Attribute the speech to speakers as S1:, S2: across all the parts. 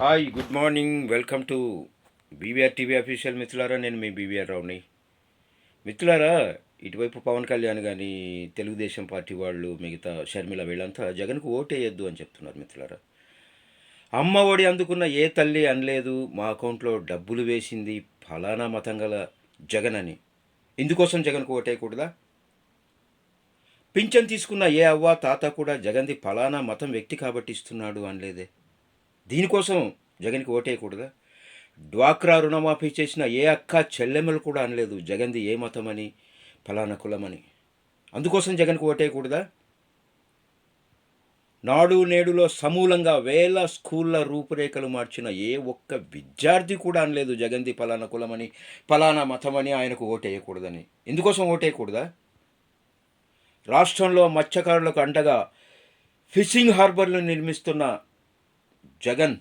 S1: Hi good morning. Welcome to BVR TV official మిత్రులారా నేను మీ BVR రావుని మిత్రులారా ఇటువైపు పవన్ కళ్యాణ్ కానీ తెలుగుదేశం పార్టీ వాళ్ళు మిగతా షర్మిల వీళ్ళంతా జగన్కు ఓటేయొద్దు అని చెప్తున్నారు మిత్రులారా. అమ్మ ఒడి అందుకున్న ఏ తల్లి అనలేదు మా అకౌంట్లో డబ్బులు వేసింది ఫలానా మతం గల జగన్ అని. ఇందుకోసం జగన్కు ఓటేయకూడదా? పింఛన్ తీసుకున్న ఏ అవ్వ తాత కూడా జగన్ది ఫలానా మతం వ్యక్తి కాబట్టి ఇస్తున్నాడు అనలేదే. దీనికోసం జగన్కి ఓటేయకూడదా? డ్వాక్రా రుణమాఫీ చేసిన ఏ అక్క చెల్లెమ్మలు కూడా అనలేదు జగన్ది ఏ మతం అని ఫలానా కులమని. అందుకోసం జగన్కి ఓటేయకూడదా? నాడు నేడులో సమూలంగా వేల స్కూళ్ళ రూపురేఖలు మార్చిన ఏ ఒక్క విద్యార్థి కూడా అనలేదు జగంది ఫలానా కులమని ఫలానా మతమని ఆయనకు ఓటేయకూడదని. ఎందుకోసం ఓటేయకూడదా? రాష్ట్రంలో మత్స్యకారులకు అండగా ఫిషింగ్ హార్బర్లు నిర్మిస్తున్న జగన్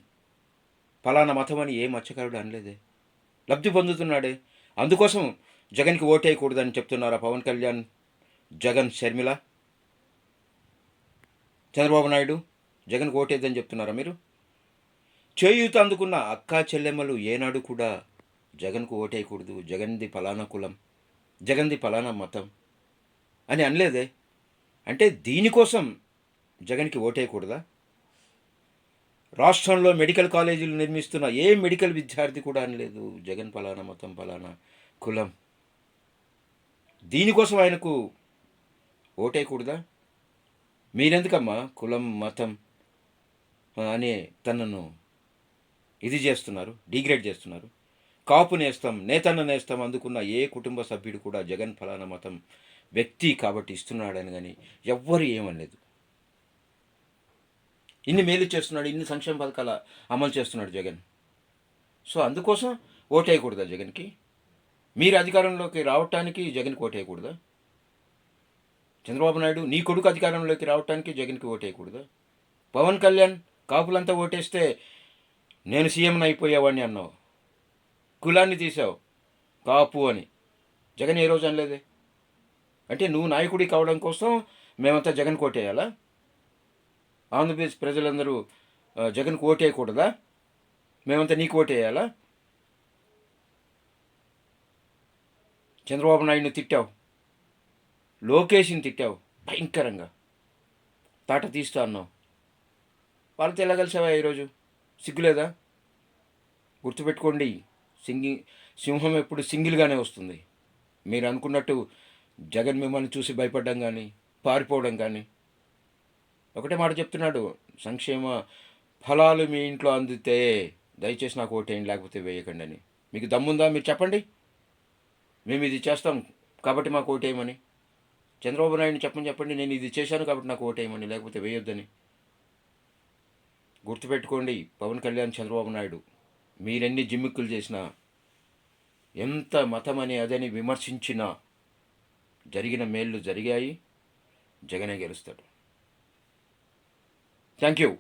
S1: ఫలానా అని ఏ మత్స్యకారుడు అనలేదే. లబ్ధి పొందుతున్నాడే. అందుకోసం జగన్కి ఓటేయకూడదని చెప్తున్నారా పవన్ కళ్యాణ్ జగన్ షర్మిల? చంద్రబాబు నాయుడు జగన్కి ఓటేద్దని చెప్తున్నారా మీరు? చేయూత అందుకున్న అక్కా చెల్లెమ్మలు ఏనాడు కూడా జగన్కు ఓటేయకూడదు. జగన్ది ఫలానా కులం జగన్ది ఫలానా మతం అని అనలేదే. అంటే దీనికోసం జగన్కి ఓటేయకూడదా? రాష్ట్రంలో మెడికల్ కాలేజీలు నిర్మిస్తున్న ఏ మెడికల్ విద్యార్థి కూడా అనలేదు. జగన్ ఫలానా మతం ఫలానా కులం. దీనికోసం ఆయనకు ఓటేయకూడదా? మీరెందుకమ్మా కులం మతం అనే తనను ఇది చేస్తున్నారు డిగ్రేడ్ చేస్తున్నారు? కాపు నేస్తాం నేతన్న నేస్తాం అందుకున్న ఏ కుటుంబ సభ్యుడు కూడా జగన్ ఫలానా మతం వ్యక్తి కాబట్టి ఇస్తున్నాడని కానీ ఎవ్వరు ఏమనలేదు. ఇన్ని మేలు చేస్తున్నాడు ఇన్ని సంక్షేమ పథకాల అమలు చేస్తున్నాడు జగన్. సో అందుకోసం ఓటేయకూడదా జగన్కి? మీరు అధికారంలోకి రావటానికి జగన్కి ఓటేయకూడదా? చంద్రబాబు నాయుడు నీ కొడుకు అధికారంలోకి రావటానికి జగన్కి ఓటేయకూడదా? పవన్ కళ్యాణ్ కాపులంతా ఓటేస్తే నేను సీఎంని అయిపోయేవాడిని అన్నావు. కులాన్ని తీసావు. కాపు అని. జగన్ ఏ రోజు అనలేదే? అంటే నువ్వు నాయకుడి కావడం కోసం మేమంతా జగన్ కోటేయాలా ఆంధ్రప్రదేశ్ ప్రజలందరూ జగన్కు జగన్కు ఓటేయకూడదా? మేమంతా నీకు ఓటేయాలా? చంద్రబాబు నాయుడిని తిట్టావు. లోకేష్ని తిట్టావు. భయంకరంగా. తాట తీస్తా అన్నావు. వాళ్ళతో ఎలా కలిసావా ఈరోజు? సిగ్గులేదా? గుర్తుపెట్టుకోండి సింగి సింహం ఎప్పుడు సింగిల్గానే వస్తుంది. మీరు అనుకున్నట్టు జగన్ మిమ్మల్ని చూసి భయపడడం కానీ పారిపోవడం కానీ ఒకటే మాట చెప్తున్నాడు సంక్షేమ ఫలాలు మీ ఇంట్లో అందితే దయచేసి నాకు ఓటేయండి లేకపోతే వేయకండి అని. మీకు దమ్ముందా మీరు చెప్పండి. మేము ఇది చేస్తాం కాబట్టి మాకు ఓటేయమని. చంద్రబాబు నాయుడిని చెప్పని చెప్పండి నేను ఇది చేశాను కాబట్టి నాకు ఓటేయమని లేకపోతే వేయొద్దని. గుర్తుపెట్టుకోండి పవన్ కళ్యాణ్ చంద్రబాబు నాయుడు మీరెన్ని జిమ్మిక్కులు చేసినా ఎంత మతం అని అదని విమర్శించినా జరిగిన మేళ్ళు జరిగాయి జగనే గెలుస్తాడు. Thank you.